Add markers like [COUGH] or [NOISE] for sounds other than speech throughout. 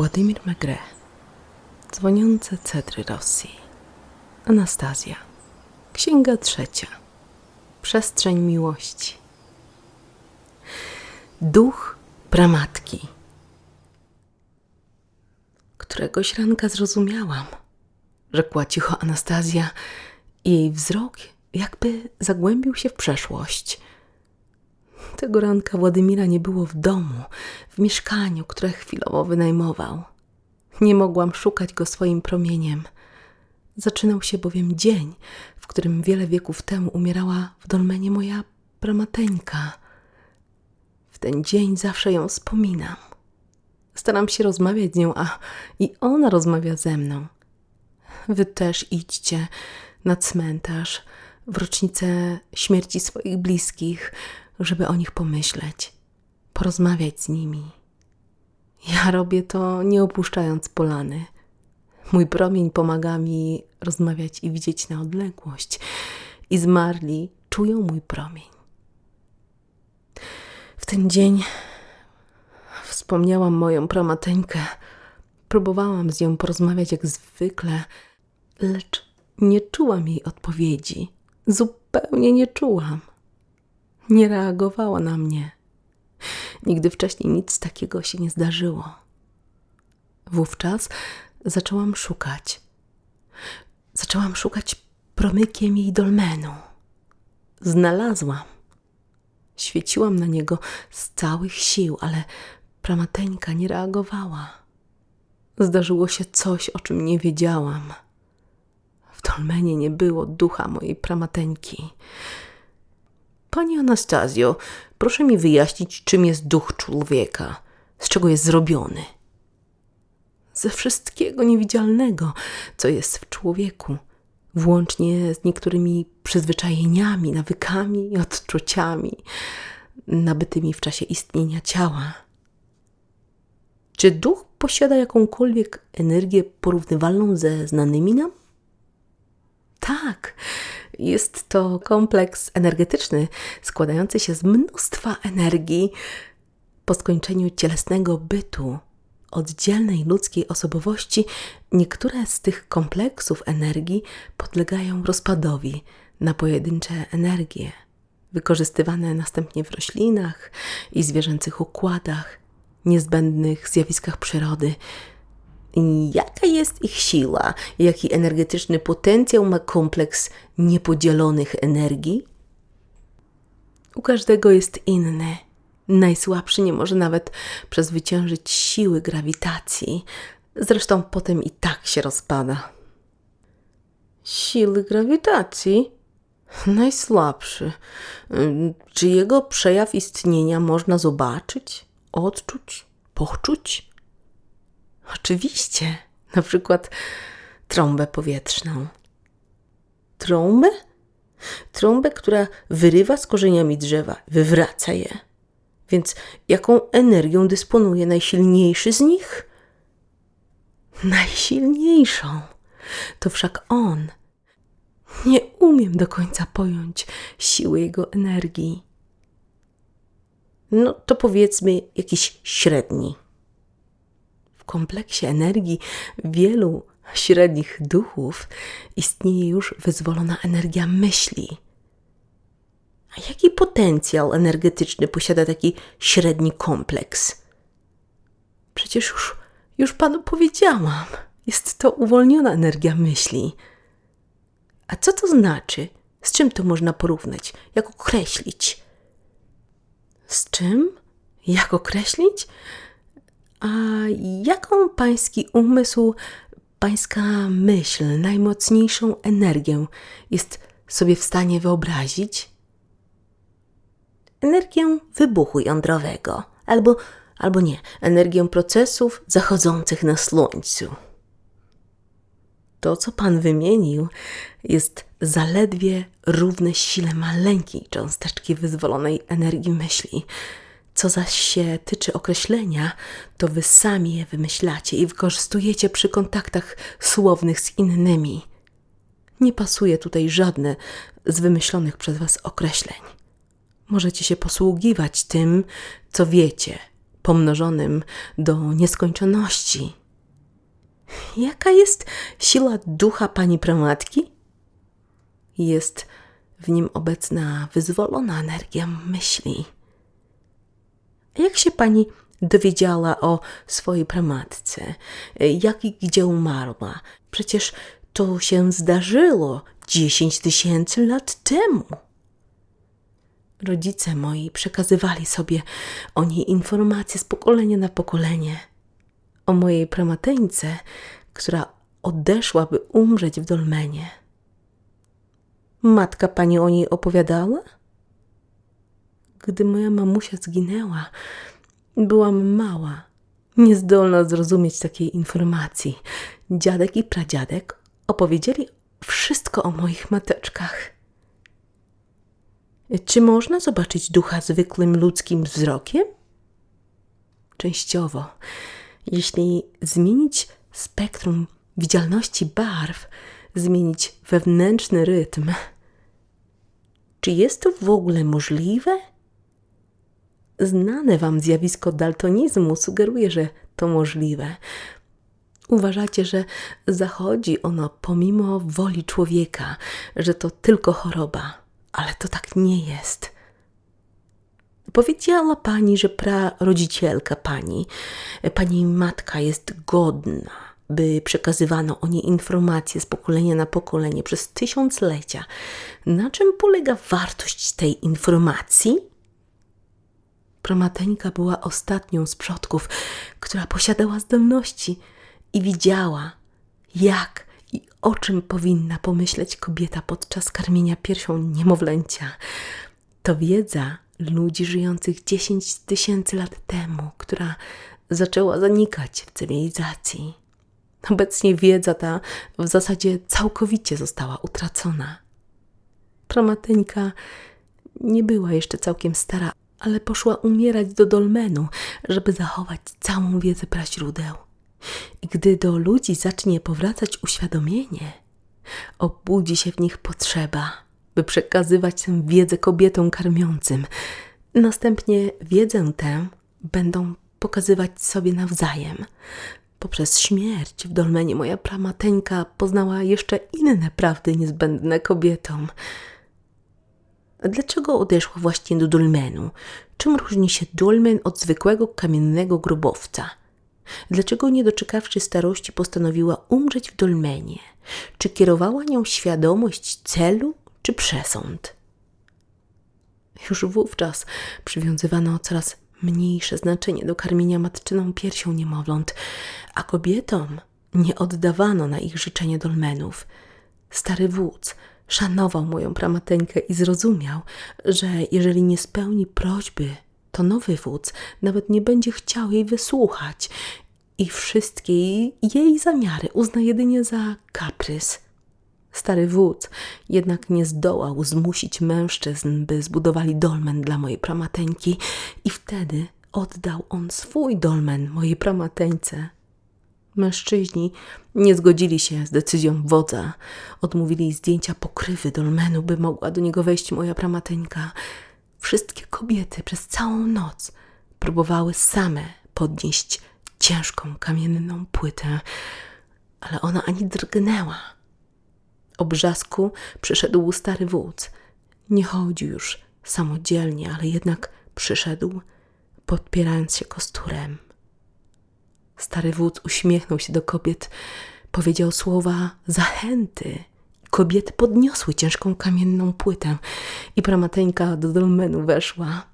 Władimir Megre. Dzwoniące cedry Rosji. Anastazja. Księga trzecia. Przestrzeń miłości. Duch pramatki. Któregoś ranka zrozumiałam, rzekła cicho Anastazja i jej wzrok jakby zagłębił się w przeszłość. Tego ranka Władimira nie było w domu, w mieszkaniu, które chwilowo wynajmował. Nie mogłam szukać go swoim promieniem. Zaczynał się bowiem dzień, w którym wiele wieków temu umierała w dolmenie moja pramateńka. W ten dzień zawsze ją wspominam. Staram się rozmawiać z nią, a i ona rozmawia ze mną. Wy też idźcie na cmentarz w rocznicę śmierci swoich bliskich, żeby o nich pomyśleć, porozmawiać z nimi. Ja robię to nie opuszczając polany. Mój promień pomaga mi rozmawiać i widzieć na odległość, i zmarli czują mój promień. W ten dzień wspomniałam moją pramateńkę. Próbowałam z nią porozmawiać jak zwykle, lecz nie czułam jej odpowiedzi. Zupełnie nie czułam. Nie reagowała na mnie. Nigdy wcześniej nic takiego się nie zdarzyło. Wówczas zaczęłam szukać. Zaczęłam szukać promykiem jej dolmenu. Znalazłam. Świeciłam na niego z całych sił, ale pramateńka nie reagowała. Zdarzyło się coś, o czym nie wiedziałam. W dolmenie nie było ducha mojej pramateńki. Pani Anastazjo, proszę mi wyjaśnić, czym jest duch człowieka, z czego jest zrobiony. Ze wszystkiego niewidzialnego, co jest w człowieku, włącznie z niektórymi przyzwyczajeniami, nawykami i odczuciami nabytymi w czasie istnienia ciała. Czy duch posiada jakąkolwiek energię porównywalną ze znanymi nam? Tak, jest to kompleks energetyczny składający się z mnóstwa energii. Po skończeniu cielesnego bytu, oddzielnej ludzkiej osobowości, niektóre z tych kompleksów energii podlegają rozpadowi na pojedyncze energie, wykorzystywane następnie w roślinach i zwierzęcych układach, niezbędnych zjawiskach przyrody. Jaka jest ich siła? Jaki energetyczny potencjał ma kompleks niepodzielonych energii? U każdego jest inny. Najsłabszy nie może nawet przezwyciężyć siły grawitacji. Zresztą potem i tak się rozpada. Siły grawitacji? Najsłabszy. Czy jego przejaw istnienia można zobaczyć, odczuć, poczuć? Oczywiście, na przykład trąbę powietrzną. Trąbę? Trąbę, która wyrywa z korzeniami drzewa, wywraca je. Więc jaką energią dysponuje najsilniejszy z nich? Najsilniejszą. To wszak on. Nie umiem do końca pojąć siły jego energii. No to powiedzmy jakiś średni kompleksie energii wielu średnich duchów istnieje już wyzwolona energia myśli. A jaki potencjał energetyczny posiada taki średni kompleks? Przecież już, już panu powiedziałam, jest to uwolniona energia myśli. A co to znaczy? Z czym to można porównać? Jak określić? Z czym? Jak określić? A jaką pański umysł, pańska myśl, najmocniejszą energię jest sobie w stanie wyobrazić? Energię wybuchu jądrowego, albo, albo nie, energię procesów zachodzących na słońcu. To, co pan wymienił, jest zaledwie równe sile maleńkiej cząsteczki wyzwolonej energii myśli co zaś się tyczy określenia, to wy sami je wymyślacie i wykorzystujecie przy kontaktach słownych z innymi. Nie pasuje tutaj żadne z wymyślonych przez was określeń. Możecie się posługiwać tym, co wiecie, pomnożonym do nieskończoności. Jaka jest siła ducha pani pramatki? Jest w nim obecna wyzwolona energia myśli. Jak się pani dowiedziała o swojej pramatce? Jak i gdzie umarła? Przecież to się zdarzyło dziesięć tysięcy lat temu. Rodzice moi przekazywali sobie o niej informacje z pokolenia na pokolenie. O mojej pramateńce, która odeszła, by umrzeć w dolmenie. Matka pani o niej opowiadała? Gdy moja mamusia zginęła, byłam mała, niezdolna zrozumieć takiej informacji. Dziadek i pradziadek opowiedzieli wszystko o moich mateczkach. Czy można zobaczyć ducha zwykłym ludzkim wzrokiem? Częściowo. Jeśli zmienić spektrum widzialności barw, zmienić wewnętrzny rytm, czy jest to w ogóle możliwe? Znane Wam zjawisko daltonizmu sugeruje, że to możliwe. Uważacie, że zachodzi ono pomimo woli człowieka, że to tylko choroba, ale to tak nie jest. Powiedziała pani, że prarodzicielka pani, pani matka jest godna, by przekazywano o niej informacje z pokolenia na pokolenie przez tysiąclecia. Na czym polega wartość tej informacji? Pramateńka była ostatnią z przodków, która posiadała zdolności i widziała, jak i o czym powinna pomyśleć kobieta podczas karmienia piersią niemowlęcia. To wiedza ludzi żyjących 10 tysięcy lat temu, która zaczęła zanikać w cywilizacji. Obecnie wiedza ta w zasadzie całkowicie została utracona. Pramateńka nie była jeszcze całkiem stara, ale poszła umierać do dolmenu, żeby zachować całą wiedzę praźródeł. I gdy do ludzi zacznie powracać uświadomienie, obudzi się w nich potrzeba, by przekazywać tę wiedzę kobietom karmiącym. Następnie wiedzę tę będą pokazywać sobie nawzajem. Poprzez śmierć w dolmenie moja pramateńka poznała jeszcze inne prawdy niezbędne kobietom. Dlaczego odeszła właśnie do dolmenu? Czym różni się dolmen od zwykłego kamiennego grobowca? Dlaczego nie doczekawszy starości postanowiła umrzeć w dolmenie? Czy kierowała nią świadomość celu czy przesąd? Już wówczas przywiązywano coraz mniejsze znaczenie do karmienia matczyną piersią niemowląt, a kobietom nie oddawano na ich życzenie dolmenów. Stary wódz szanował moją pramateńkę i zrozumiał, że jeżeli nie spełni prośby, to nowy wódz nawet nie będzie chciał jej wysłuchać i wszystkie jej zamiary uzna jedynie za kaprys. Stary wódz jednak nie zdołał zmusić mężczyzn, by zbudowali dolmen dla mojej pramateńki i wtedy oddał on swój dolmen mojej pramateńce. Mężczyźni nie zgodzili się z decyzją wodza. Odmówili zdjęcia pokrywy dolmenu, by mogła do niego wejść moja pramateńka. Wszystkie kobiety przez całą noc próbowały same podnieść ciężką kamienną płytę, ale ona ani drgnęła. O brzasku przyszedł stary wódz. Nie chodził już samodzielnie, ale jednak przyszedł, podpierając się kosturem. Stary wódz uśmiechnął się do kobiet, powiedział słowa zachęty. Kobiety podniosły ciężką kamienną płytę i pramateńka do dolmenu weszła.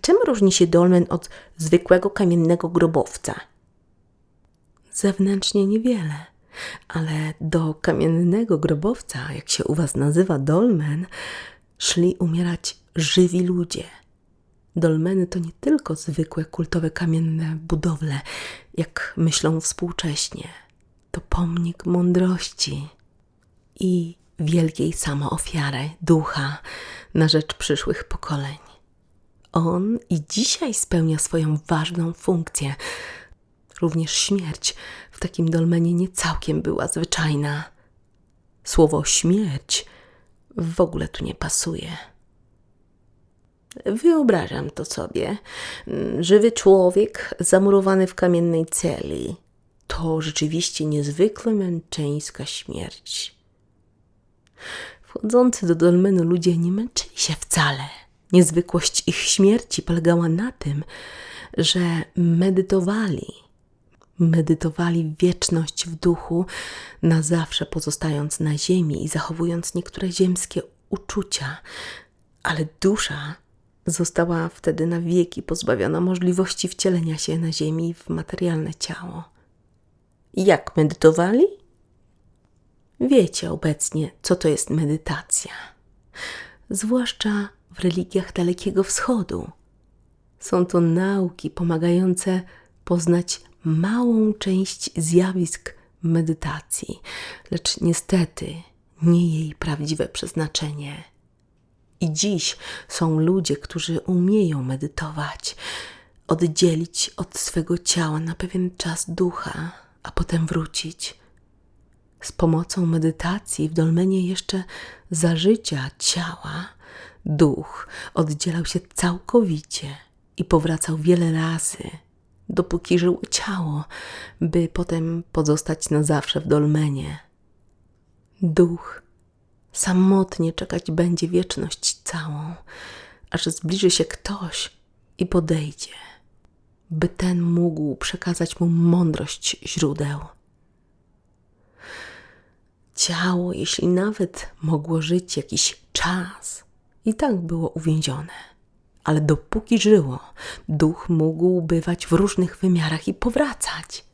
Czym różni się dolmen od zwykłego kamiennego grobowca? Zewnętrznie niewiele, ale do kamiennego grobowca, jak się u was nazywa dolmen, szli umierać żywi ludzie. Dolmeny to nie tylko zwykłe kultowe kamienne budowle, jak myślą współcześnie. To pomnik mądrości i wielkiej samoofiary ducha na rzecz przyszłych pokoleń. On i dzisiaj spełnia swoją ważną funkcję. Również śmierć w takim dolmenie nie całkiem była zwyczajna. Słowo śmierć w ogóle tu nie pasuje. Wyobrażam to sobie. Mm, Żywy człowiek zamurowany w kamiennej celi. To rzeczywiście niezwykle męczeńska śmierć. Wchodzący do dolmenu ludzie nie męczyli się wcale. Niezwykłość ich śmierci polegała na tym, że medytowali. Medytowali wieczność w duchu, na zawsze pozostając na ziemi i zachowując niektóre ziemskie uczucia, ale dusza została wtedy na wieki pozbawiona możliwości wcielenia się na ziemi w materialne ciało. Jak medytowali? Wiecie obecnie, co to jest medytacja, zwłaszcza w religiach Dalekiego Wschodu. Są to nauki pomagające poznać małą część zjawisk medytacji, lecz niestety nie jej prawdziwe przeznaczenie. I dziś są ludzie, którzy umieją medytować, oddzielić od swego ciała na pewien czas ducha, a potem wrócić. Z pomocą medytacji w dolmenie jeszcze za życia ciała duch oddzielał się całkowicie i powracał wiele razy, dopóki żyło ciało, by potem pozostać na zawsze w dolmenie. Duch samotnie czekać będzie wieczność całą, aż zbliży się ktoś i podejdzie, by ten mógł przekazać mu mądrość źródeł. Ciało, jeśli nawet mogło żyć jakiś czas, i tak było uwięzione. Ale dopóki żyło, duch mógł bywać w różnych wymiarach i powracać.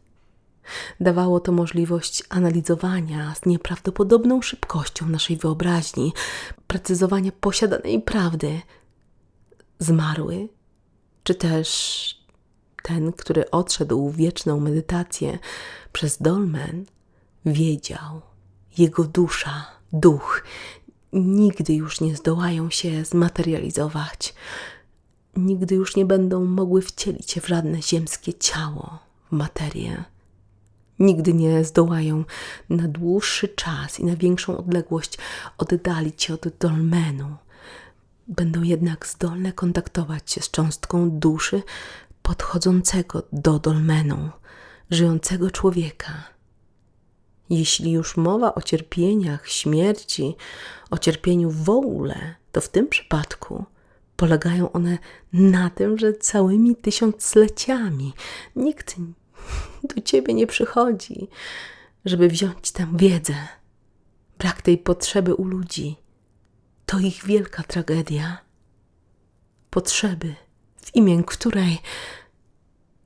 Dawało to możliwość analizowania z nieprawdopodobną szybkością naszej wyobraźni, precyzowania posiadanej prawdy. Zmarły, czy też ten, który odszedł w wieczną medytację przez dolmen, wiedział, jego dusza, duch, nigdy już nie zdołają się zmaterializować, nigdy już nie będą mogły wcielić się w żadne ziemskie ciało, w materię. Nigdy nie zdołają na dłuższy czas i na większą odległość oddalić się od dolmenu. Będą jednak zdolne kontaktować się z cząstką duszy podchodzącego do dolmenu, żyjącego człowieka. Jeśli już mowa o cierpieniach, śmierci, o cierpieniu w ogóle, to w tym przypadku polegają one na tym, że całymi tysiącleciami nikt do ciebie nie przychodzi, żeby wziąć tę wiedzę. Brak tej potrzeby u ludzi to ich wielka tragedia. Potrzeby, w imię której.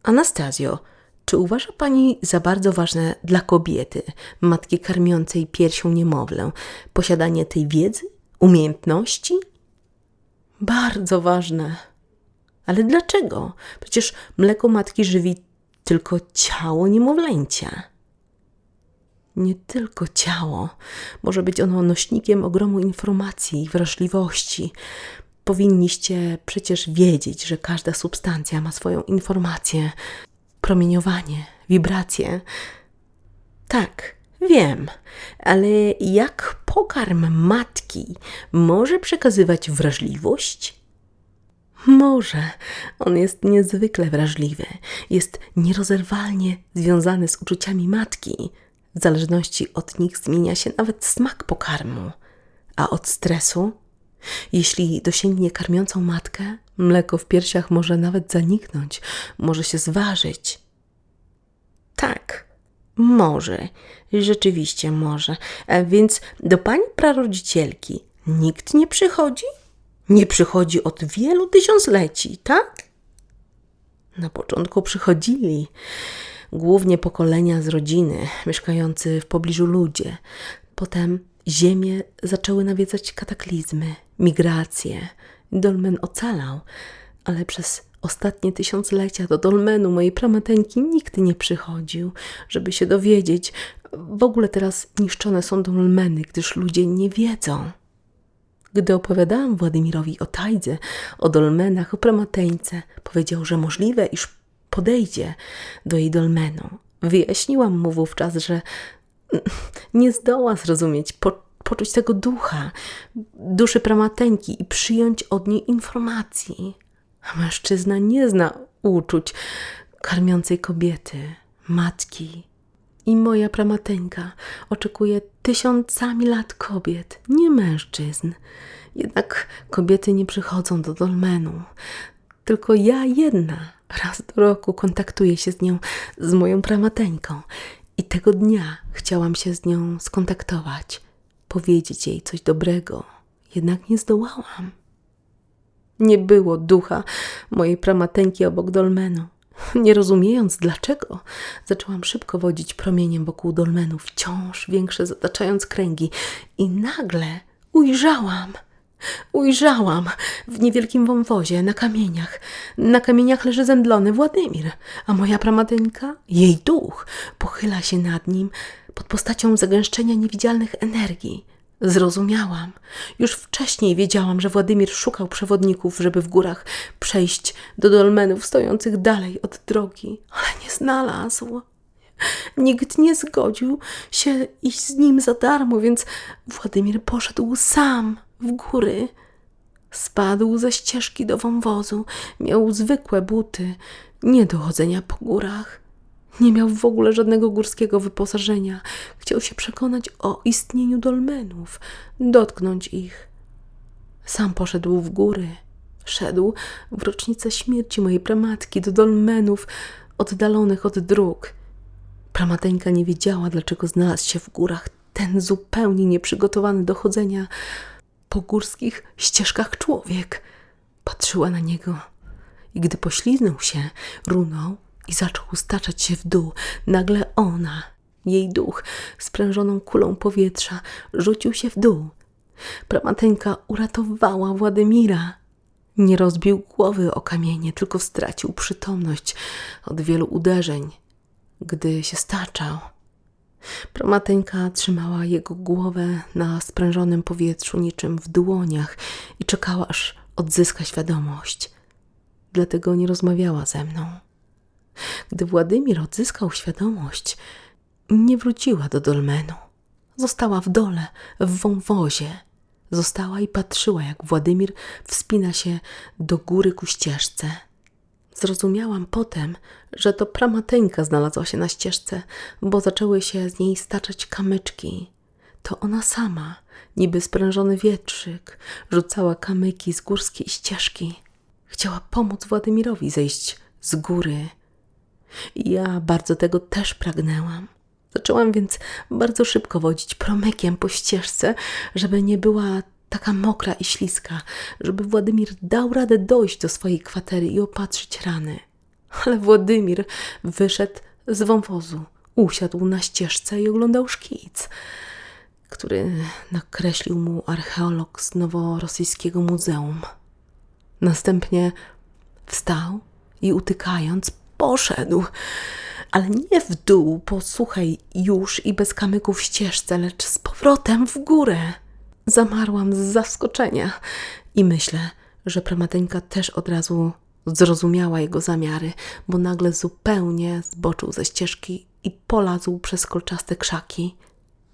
Anastazjo, czy uważa Pani za bardzo ważne dla kobiety, matki karmiącej piersią niemowlę, posiadanie tej wiedzy, umiejętności? Bardzo ważne. Ale dlaczego? Przecież mleko matki żywi tylko ciało niemowlęcia. Nie tylko ciało. Może być ono nośnikiem ogromu informacji i wrażliwości. Powinniście przecież wiedzieć, że każda substancja ma swoją informację, promieniowanie, wibracje. Tak, wiem, ale jak pokarm matki może przekazywać wrażliwość? Może. On jest niezwykle wrażliwy. Jest nierozerwalnie związany z uczuciami matki. W zależności od nich zmienia się nawet smak pokarmu. A od stresu? Jeśli dosięgnie karmiącą matkę, mleko w piersiach może nawet zaniknąć, może się zważyć. Tak, może. Rzeczywiście może. A więc do pani prarodzicielki nikt nie przychodzi? Nie przychodzi od wielu tysiącleci, tak? Na początku przychodzili głównie pokolenia z rodziny, mieszkający w pobliżu ludzie. Potem ziemię zaczęły nawiedzać kataklizmy, migracje. Dolmen ocalał, ale przez ostatnie tysiąclecia do dolmenu mojej pramateńki nikt nie przychodził, żeby się dowiedzieć. W ogóle teraz niszczone są dolmeny, gdyż ludzie nie wiedzą. Gdy opowiadałam Władimirowi o tajdze, o dolmenach, o pramateńce, powiedział, że możliwe, iż podejdzie do jej dolmenu. Wyjaśniłam mu wówczas, że [LAUGHS] nie zdoła zrozumieć, po, poczuć tego ducha, duszy pramateńki i przyjąć od niej informacji. A mężczyzna nie zna uczuć karmiącej kobiety, matki. I moja pramateńka oczekuje tysiącami lat kobiet, nie mężczyzn. Jednak kobiety nie przychodzą do dolmenu. Tylko ja jedna raz do roku kontaktuję się z nią, z moją pramateńką. I tego dnia chciałam się z nią skontaktować, powiedzieć jej coś dobrego, jednak nie zdołałam. Nie było ducha mojej pramateńki obok dolmenu. Nie rozumiejąc dlaczego, zaczęłam szybko wodzić promieniem wokół dolmenu, wciąż większe zataczając kręgi, i nagle ujrzałam. Ujrzałam w niewielkim wąwozie na kamieniach. Na kamieniach leży zemdlony Władimir, a moja pramateńka, jej duch, pochyla się nad nim pod postacią zagęszczenia niewidzialnych energii. Zrozumiałam. Już wcześniej wiedziałam, że Władimir szukał przewodników, żeby w górach przejść do dolmenów stojących dalej od drogi, ale nie znalazł. Nikt nie zgodził się iść z nim za darmo, więc Władimir poszedł sam w góry. Spadł ze ścieżki do wąwozu, miał zwykłe buty, nie do chodzenia po górach. Nie miał w ogóle żadnego górskiego wyposażenia. Chciał się przekonać o istnieniu dolmenów, dotknąć ich. Sam poszedł w góry. Szedł w rocznicę śmierci mojej pramatki do dolmenów oddalonych od dróg. Pramateńka nie wiedziała, dlaczego znalazł się w górach ten zupełnie nieprzygotowany do chodzenia po górskich ścieżkach człowiek. Patrzyła na niego i gdy pośliznął się, runął i zaczął staczać się w dół. Nagle ona, jej duch, sprężoną kulą powietrza, rzucił się w dół. Pramateńka uratowała Władimira. Nie rozbił głowy o kamienie, tylko stracił przytomność od wielu uderzeń, gdy się staczał. Pramateńka trzymała jego głowę na sprężonym powietrzu niczym w dłoniach i czekała, aż odzyska świadomość. Dlatego nie rozmawiała ze mną. Gdy Władimir odzyskał świadomość, nie wróciła do dolmenu. Została w dole, w wąwozie. Została i patrzyła, jak Władimir wspina się do góry ku ścieżce. Zrozumiałam potem, że to pramateńka znalazła się na ścieżce, bo zaczęły się z niej staczać kamyczki. To ona sama, niby sprężony wietrzyk, rzucała kamyki z górskiej ścieżki. Chciała pomóc Władimirowi zejść z góry. Ja bardzo tego też pragnęłam. Zaczęłam więc bardzo szybko wodzić promykiem po ścieżce, żeby nie była taka mokra i śliska, żeby Władimir dał radę dojść do swojej kwatery i opatrzyć rany. Ale Władimir wyszedł z wąwozu, usiadł na ścieżce i oglądał szkic, który nakreślił mu archeolog z noworosyjskiego muzeum. Następnie wstał i utykając poszedł, ale nie w dół po suchej już i bez kamyków ścieżce, lecz z powrotem w górę. Zamarłam z zaskoczenia i myślę, że pramateńka też od razu zrozumiała jego zamiary, bo nagle zupełnie zboczył ze ścieżki i polazł przez kolczaste krzaki.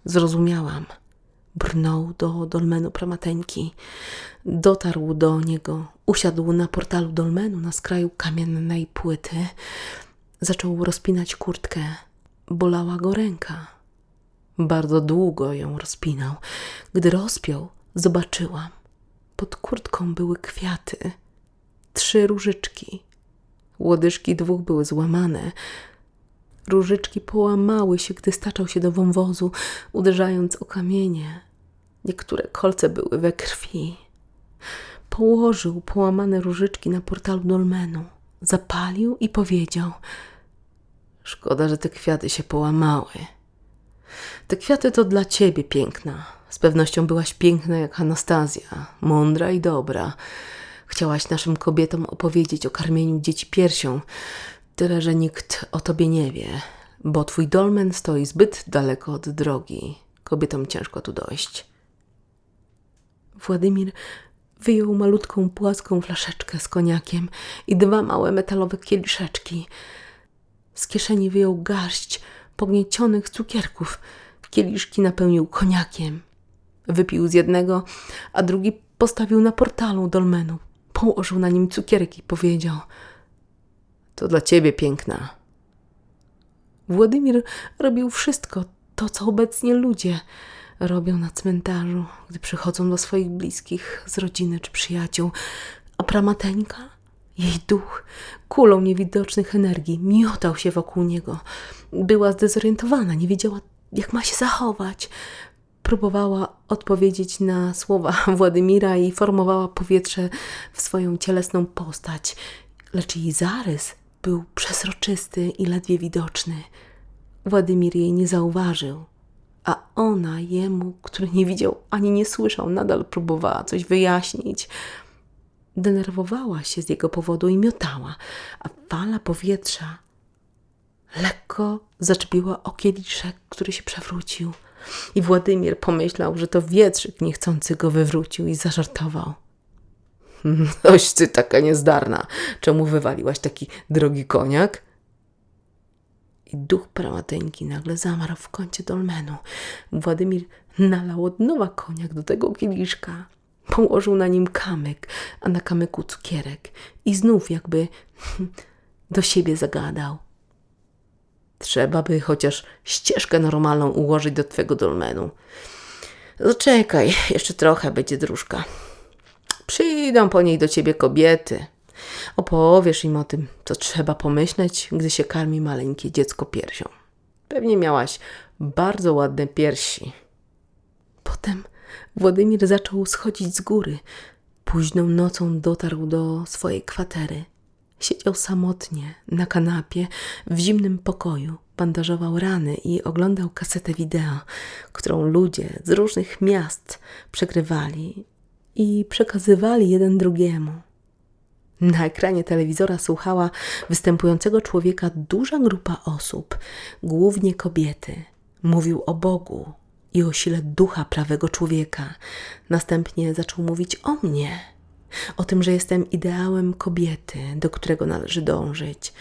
Zrozumiałam. Brnął do dolmenu pramateńki. Dotarł do niego, usiadł na portalu dolmenu na skraju kamiennej płyty. Zaczął rozpinać kurtkę. Bolała go ręka. Bardzo długo ją rozpinał. Gdy rozpiął, zobaczyłam. Pod kurtką były kwiaty. Trzy różyczki. Łodyżki dwóch były złamane. Różyczki połamały się, gdy staczał się do wąwozu, uderzając o kamienie. Niektóre kolce były we krwi. Położył połamane różyczki na portalu dolmenu. Zapalił i powiedział: Szkoda, że te kwiaty się połamały. Te kwiaty to dla ciebie piękna. Z pewnością byłaś piękna jak Anastazja, mądra i dobra. Chciałaś naszym kobietom opowiedzieć o karmieniu dzieci piersią, tyle że nikt o tobie nie wie, bo twój dolmen stoi zbyt daleko od drogi. Kobietom ciężko tu dojść. Władimir wyjął malutką płaską flaszeczkę z koniakiem i dwa małe metalowe kieliszeczki. Z kieszeni wyjął garść pogniecionych cukierków. Kieliszki napełnił koniakiem. Wypił z jednego, a drugi postawił na portalu dolmenu. Położył na nim cukierek i powiedział: To dla ciebie, piękna. Władimir robił wszystko to, co obecnie ludzie robią na cmentarzu, gdy przychodzą do swoich bliskich z rodziny czy przyjaciół. A pramateńka, jej duch, kulą niewidocznych energii, miotał się wokół niego. Była zdezorientowana, nie wiedziała, jak ma się zachować. Próbowała odpowiedzieć na słowa [LAUGHS] Władimira i formowała powietrze w swoją cielesną postać, lecz jej zarys był przezroczysty i ledwie widoczny. Władimir jej nie zauważył, a ona jemu, który nie widział ani nie słyszał, nadal próbowała coś wyjaśnić. Denerwowała się z jego powodu i miotała, a fala powietrza lekko zaczepiła o kieliszek, który się przewrócił. I Władimir pomyślał, że to wietrzyk niechcący go wywrócił i zażartował. [LAUGHS] Oś ty taka niezdarna. Czemu wywaliłaś taki drogi koniak? I duch pramateńki nagle zamarł w kącie dolmenu. Władimir nalał od nowa koniak do tego kieliszka. Położył na nim kamyk, a na kamyku cukierek. I znów jakby [LAUGHS] do siebie zagadał. Trzeba by chociaż ścieżkę normalną ułożyć do twego dolmenu. Zaczekaj, jeszcze trochę będzie dróżka. Przyjdą po niej do ciebie kobiety. Opowiesz im o tym, co trzeba pomyśleć, gdy się karmi maleńkie dziecko piersią. Pewnie miałaś bardzo ładne piersi. Potem Władimir zaczął schodzić z góry. Późną nocą dotarł do swojej kwatery. Siedział samotnie na kanapie w zimnym pokoju, bandażował rany i oglądał kasetę wideo, którą ludzie z różnych miast przegrywali i przekazywali jeden drugiemu. Na ekranie telewizora słuchała występującego człowieka duża grupa osób, głównie kobiety. Mówił o Bogu i o sile ducha prawego człowieka. Następnie zaczął mówić o mnie, o tym, że jestem ideałem kobiety, do którego należy dążyć.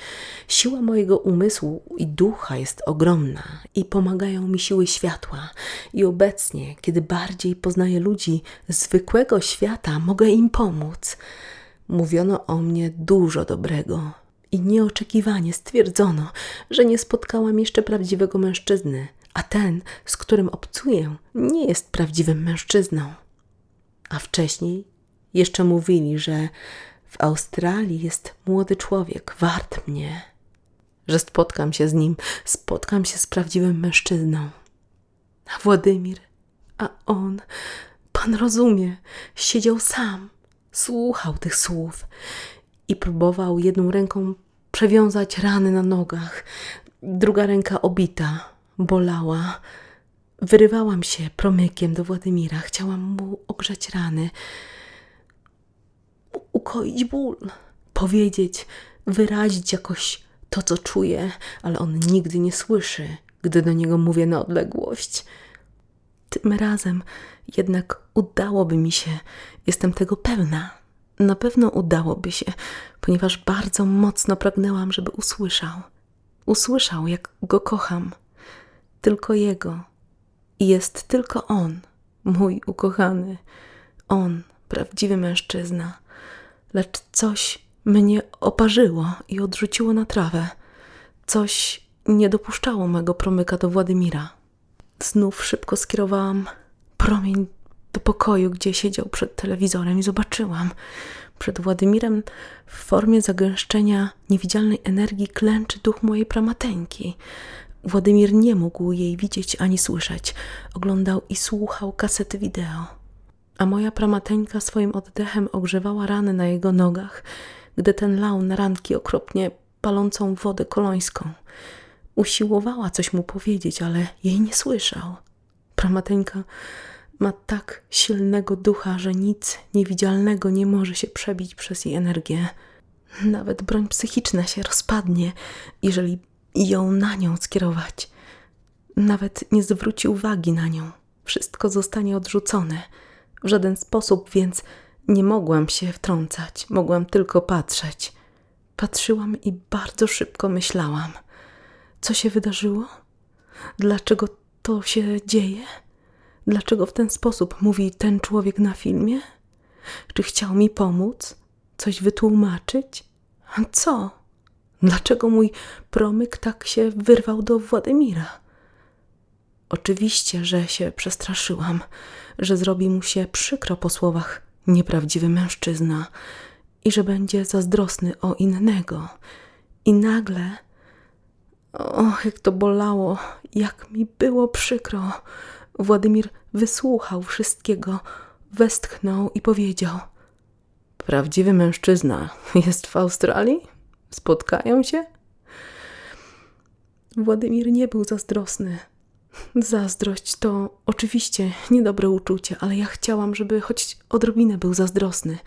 Siła mojego umysłu i ducha jest ogromna i pomagają mi siły światła. I obecnie, kiedy bardziej poznaję ludzi zwykłego świata, mogę im pomóc. Mówiono o mnie dużo dobrego i nieoczekiwanie stwierdzono, że nie spotkałam jeszcze prawdziwego mężczyzny, a ten, z którym obcuję, nie jest prawdziwym mężczyzną. A wcześniej jeszcze mówili, że w Australii jest młody człowiek, wart mnie, że spotkam się z nim, spotkam się z prawdziwym mężczyzną. A Władimir, a on, pan rozumie, siedział sam, słuchał tych słów i próbował jedną ręką przewiązać rany na nogach, druga ręka obita, bolała. Wyrywałam się promykiem do Władimira, chciałam mu ogrzać rany ukoić ból, powiedzieć, wyrazić jakoś to, co czuję, ale on nigdy nie słyszy, gdy do niego mówię na odległość. Tym razem jednak udałoby mi się, jestem tego pewna. Na pewno udałoby się, ponieważ bardzo mocno pragnęłam, żeby usłyszał. Usłyszał, jak go kocham. Tylko jego. I jest tylko on, mój ukochany. On, prawdziwy mężczyzna lecz coś mnie oparzyło i odrzuciło na trawę. Coś nie dopuszczało mego promyka do Władimira. Znów szybko skierowałam promień do pokoju, gdzie siedział przed telewizorem i zobaczyłam. Przed Władimirem w formie zagęszczenia niewidzialnej energii klęczy duch mojej pramateńki. Władimir nie mógł jej widzieć ani słyszeć. Oglądał i słuchał kasety wideo a moja pramateńka swoim oddechem ogrzewała rany na jego nogach, gdy ten lał na ranki okropnie palącą wodę kolońską. Usiłowała coś mu powiedzieć, ale jej nie słyszał. Pramateńka ma tak silnego ducha, że nic niewidzialnego nie może się przebić przez jej energię. Nawet broń psychiczna się rozpadnie, jeżeli ją na nią skierować. Nawet nie zwróci uwagi na nią. Wszystko zostanie odrzucone w żaden sposób, więc nie mogłam się wtrącać, mogłam tylko patrzeć. Patrzyłam i bardzo szybko myślałam. Co się wydarzyło? Dlaczego to się dzieje? Dlaczego w ten sposób mówi ten człowiek na filmie? Czy chciał mi pomóc? Coś wytłumaczyć? Co? Dlaczego mój promyk tak się wyrwał do Władimira? Oczywiście, że się przestraszyłam, że zrobi mu się przykro po słowach nieprawdziwy mężczyzna i że będzie zazdrosny o innego. I nagle, och, jak to bolało, jak mi było przykro. Władimir wysłuchał wszystkiego, westchnął i powiedział: Prawdziwy mężczyzna jest w Australii? Spotkają się? Władimir nie był zazdrosny. Zazdrość to oczywiście niedobre uczucie, ale ja chciałam, żeby choć odrobinę był zazdrosny.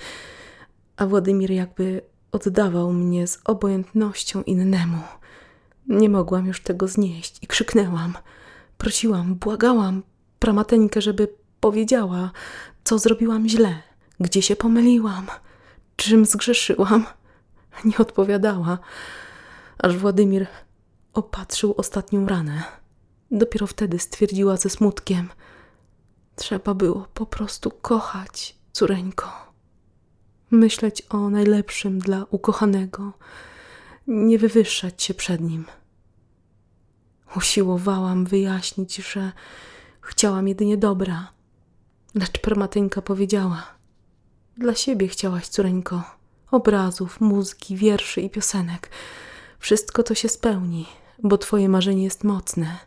A Władimir jakby oddawał mnie z obojętnością innemu. Nie mogłam już tego znieść i krzyknęłam. Prosiłam, błagałam pramateńkę, żeby powiedziała, co zrobiłam źle, gdzie się pomyliłam, czym zgrzeszyłam. Nie odpowiadała, aż Władimir opatrzył ostatnią ranę. Dopiero wtedy stwierdziła ze smutkiem: Trzeba było po prostu kochać, córeńko. Myśleć o najlepszym dla ukochanego, nie wywyższać się przed nim. Usiłowałam wyjaśnić, że chciałam jedynie dobra, lecz permatynka powiedziała: Dla siebie chciałaś, córeńko, obrazów, muzyki, wierszy i piosenek. Wszystko to się spełni, bo twoje marzenie jest mocne.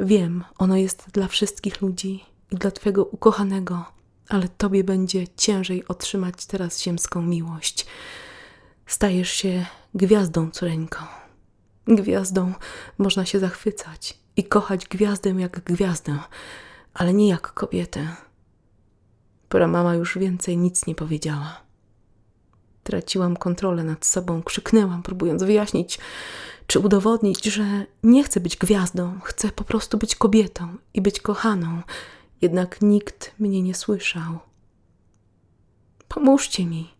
Wiem, ono jest dla wszystkich ludzi i dla twego ukochanego, ale tobie będzie ciężej otrzymać teraz ziemską miłość. Stajesz się gwiazdą, córeńko. Gwiazdą można się zachwycać i kochać gwiazdę jak gwiazdę, ale nie jak kobietę. Pora mama już więcej nic nie powiedziała. Traciłam kontrolę nad sobą, krzyknęłam, próbując wyjaśnić, czy udowodnić, że nie chcę być gwiazdą, chcę po prostu być kobietą i być kochaną. Jednak nikt mnie nie słyszał. Pomóżcie mi.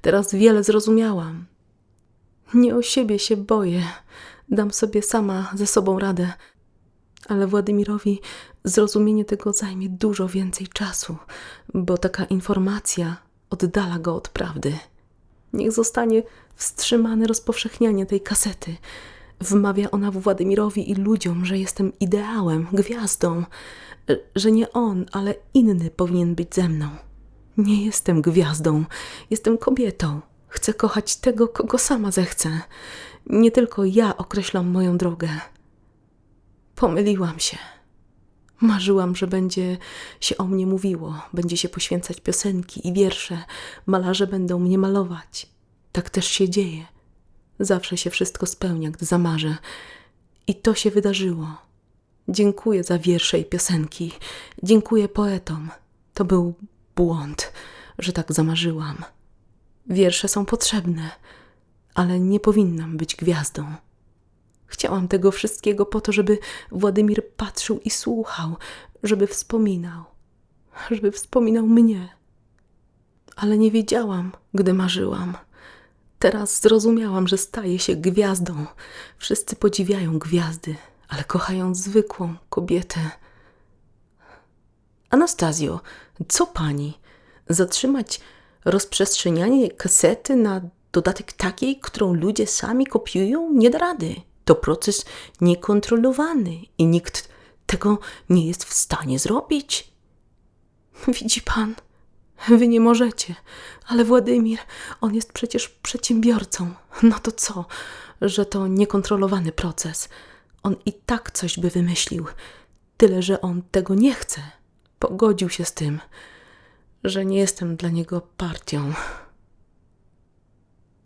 Teraz wiele zrozumiałam. Nie o siebie się boję. Dam sobie sama ze sobą radę. Ale Władimirowi zrozumienie tego zajmie dużo więcej czasu, bo taka informacja oddala go od prawdy. Niech zostanie wstrzymane rozpowszechnianie tej kasety. Wmawia ona Władimirowi i ludziom, że jestem ideałem, gwiazdą, że nie on, ale inny powinien być ze mną. Nie jestem gwiazdą, jestem kobietą. Chcę kochać tego, kogo sama zechcę. Nie tylko ja określam moją drogę. Pomyliłam się. Marzyłam, że będzie się o mnie mówiło, będzie się poświęcać piosenki i wiersze, malarze będą mnie malować. Tak też się dzieje. Zawsze się wszystko spełnia, gdy zamarzę. I to się wydarzyło. Dziękuję za wiersze i piosenki. Dziękuję poetom. To był błąd, że tak zamarzyłam. Wiersze są potrzebne, ale nie powinnam być gwiazdą. Chciałam tego wszystkiego po to, żeby Władimir patrzył i słuchał, żeby wspominał, żeby wspominał mnie. Ale nie wiedziałam, gdy marzyłam. Teraz zrozumiałam, że staję się gwiazdą. Wszyscy podziwiają gwiazdy, ale kochają zwykłą kobietę. Anastazjo, co pani? Zatrzymać rozprzestrzenianie kasety na dodatek takiej, którą ludzie sami kopiują? Nie da rady. To proces niekontrolowany i nikt tego nie jest w stanie zrobić. Widzi pan, wy nie możecie, ale Władimir, on jest przecież przedsiębiorcą. No to co, że to niekontrolowany proces? On i tak coś by wymyślił, tyle że on tego nie chce. Pogodził się z tym, że nie jestem dla niego partią.